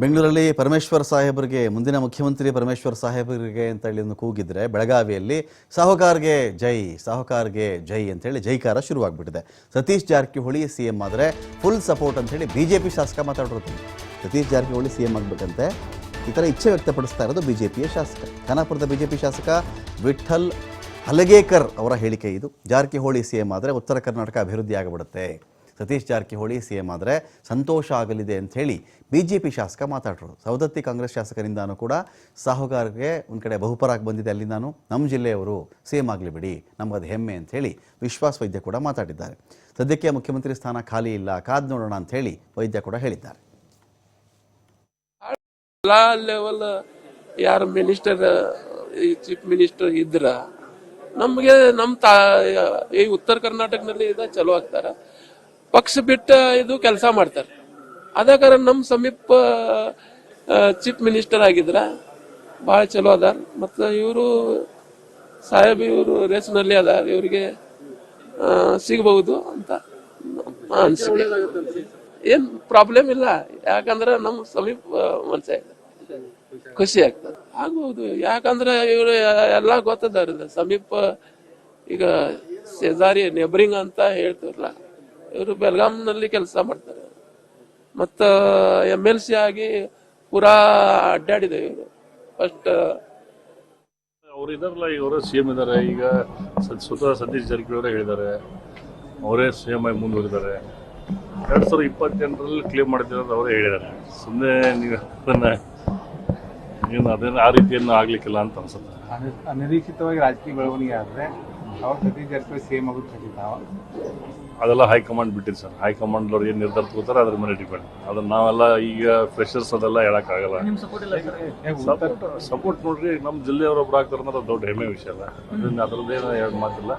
ಬೆಂಗಳೂರಲ್ಲಿ ಪರಮೇಶ್ವರ್ ಸಾಹೇಬರಿಗೆ, ಮುಂದಿನ ಮುಖ್ಯಮಂತ್ರಿ ಪರಮೇಶ್ವರ್ ಸಾಹೇಬರಿಗೆ ಅಂತ ಹೇಳಿ ಕೂಗಿದ್ರೆ ಬೆಳಗಾವಿಯಲ್ಲಿ ಸಾಹುಕಾರ್ಗೆ ಜೈ ಸಾಹುಕಾರ್ಗೆ ಜೈ ಅಂತೇಳಿ ಜೈಕಾರ ಶುರುವಾಗ್ಬಿಟ್ಟಿದೆ. ಸತೀಶ್ ಜಾರಕಿಹೊಳಿ ಸಿ ಎಂ ಆದರೆ full support B J P ಶಾಸಕ ಮಾತಾಡಿರ್ತೀನಿ ಸತೀಶ್ ಜಾರಕಿಹೊಳಿ ಸಿ ಎಂ ಆಗಬೇಕಂತೆ. ಈ ಥರ ಇಚ್ಛೆ ವ್ಯಕ್ತಪಡಿಸ್ತಾ ಇರೋದು ಬಿ ಜೆ ಪಿಯ ಶಾಸಕ. ಖಾನಾಪುರದ ಬಿ ಜೆ ಪಿ ಶಾಸಕ ವಿಠಲ್ ಹಲಗೇಕರ್ ಅವರ ಹೇಳಿಕೆ ಇದು. ಜಾರಕಿಹೊಳಿ ಸಿ ಎಂ ಆದರೆ ಉತ್ತರ ಕರ್ನಾಟಕ ಅಭಿವೃದ್ಧಿ ಆಗಿಬಿಡುತ್ತೆ. ಸತೀಶ್ ಜಾರಕಿಹೊಳಿ ಸಿ ಎಂ ಆದರೆ ಸಂತೋಷ ಆಗಲಿದೆ ಅಂತ ಹೇಳಿ ಪಿ ಶಾಸಕ ಮಾತಾಡ್ರು ಸವದತ್ತಿ ಕಾಂಗ್ರೆಸ್ ಶಾಸಕರಿಂದಾನೂ ಕೂಡ ಸಾಹುಗಾರಿಗೆ ಒಂದು ಕಡೆ ಬಹುಪರಾಗಿ ಬಂದಿದೆ ನಾನು ನಮ್ಮ ಜಿಲ್ಲೆಯವರು ಸಿ ಎಂ ಆಗಲಿ ಬಿಡಿ, ನಮಗದು ಹೆಮ್ಮೆ ಅಂತ ಹೇಳಿ ವಿಶ್ವಾಸ್ ವೈದ್ಯ ಕೂಡ ಮಾತಾಡಿದ್ದಾರೆ. ಸದ್ಯಕ್ಕೆ ಮುಖ್ಯಮಂತ್ರಿ ಸ್ಥಾನ ಖಾಲಿ ಇಲ್ಲ, ಕಾದ್ ನೋಡೋಣ ಅಂತ ಹೇಳಿ ವೈದ್ಯ ಕೂಡ ಹೇಳಿದ್ದಾರೆ. ಲೆವೆಲ್ ಯಾರು ಮಿನಿಸ್ಟರ್ ಚೀಫ್ ಮಿನಿಸ್ಟರ್ ಇದ್ರ, ನಮಗೆ ನಮ್ಮ ತಾ, ಈ ಉತ್ತರ ಕರ್ನಾಟಕದಲ್ಲಿ ಇದ ಚಲೋ ಆಗ್ತಾರ. ಪಕ್ಷ ಬಿಟ್ಟ ಇದು ಕೆಲಸ ಮಾಡ್ತಾರೆ. ಅದ ಕಾರಣ ನಮ್ ಸಮೀಪ ಚೀಫ್ ಮಿನಿಸ್ಟರ್ ಆಗಿದ್ರ ಬಹಳ ಚಲೋ ಅದಾರ. ಮತ್ತು ಇವರು ಸಾಹೇಬ್ ಇವರು ರೇಸ್ನಲ್ಲಿ ಅದಾರ. ಇವರಿಗೆ ಸಿಗಬಹುದು ಅಂತ ಅನ್ಸಿದೆ ಏನು ಪ್ರಾಬ್ಲಮ್ ಇಲ್ಲ. ಯಾಕಂದ್ರೆ ನಮ್ಮ ಸಮೀಪ ಮನಸ್ಸೇ ಖುಷಿ ಆಗ್ತದೆ. ಆಗ್ಬಹುದು. ಯಾಕಂದ್ರೆ ಇವರು ಎಲ್ಲಾ ಗೊತ್ತದಾರ ಸಮೀಪ ಈಗ ಸೆಜಾರಿ ನೆಬರಿಂಗ್ ಅಂತ ಹೇಳ್ತಾರಲ್ಲ ಇವರು ಬೆಳಗಾಂನಲ್ಲಿ ಕೆಲಸ ಮಾಡ್ತಾರೆ. ಮತ್ತು ಎಂ ಎಲ್ ಸಿ ಆಗಿ ಪೂರಾ ಅಡ್ಡಾಡಿದೆ ಇವರು. ಫಸ್ಟ್ ಅವ್ರು ಇದಾರಲ್ಲ ಈಗ ಅವರೇ ಸಿ ಎಂ ಇದ್ದಾರೆ ಈಗ ಸದ್- ಸ್ವತಃ ಸತೀಶ್ ಜಾರಕಿಹೊಳಿ ಅವರೇ ಹೇಳಿದ್ದಾರೆ. ಅವರೇ ಸಿ ಎಂ ಆಗಿ ಮುಂದುವರಿದ್ದಾರೆ ಎರಡ್ ಸಾವಿರದ ಇಪ್ಪತ್ತೆಂಟರಲ್ಲಿ ಕ್ಲೇಮ್ ಮಾಡಿದ್ದಾರೆ ಅವರೇ ಹೇಳಿದ್ದಾರೆ. ಸುಮ್ಮನೆ ನೀವು ಅದನ್ನ ಏನು ಅದೇನು ಆ ರೀತಿಯನ್ನು ಆಗಲಿಕ್ಕಿಲ್ಲ ಅಂತ ಅನ್ಸುತ್ತೆ. ಅನಿರೀಕ್ಷಿತವಾಗಿ ರಾಜಕೀಯ ಬೆಳವಣಿಗೆ ಆದರೆ ಅವ್ರ ಸತೀಶ್ ಜಾರಕಿಹೊಳಿ ಸೇಮ್ ಆಗೋದು ಖಚಿತ ಅದೆಲ್ಲ ಹೈಕಮಾಂಡ್ ಬಿಟ್ಟಿದೆ ಸರ್. ಹೈಕಮಾಂಡ್ ಅವ್ರು ಏನು ನಿರ್ಧಾರ ತಗೋತಾರೆ ಅದ್ರ ಮೇಲೆ ಡಿಪೆಂಡ್ ಅದನ್ನ ನಾವೆಲ್ಲ ಈಗ ಫ್ರೆಶರ್ಸ್ ಅದೆಲ್ಲ ಹೇಳಕ್ಕಾಗಲ್ಲ. ಸಪೋರ್ಟ್ ಸಪೋರ್ಟ್ ನೋಡ್ರಿ ನಮ್ಮ ಜಿಲ್ಲೆಯವರು ಒಬ್ರು ಆಗ್ತಾರೆ ಅನ್ನೋದು ದೊಡ್ಡ ಹೆಮ್ಮೆ ವಿಷಯ ಅಲ್ಲ. ಅದನ್ನ ಅದರದ್ದೇನು ಎರಡು ಮಾತಿಲ್ಲ.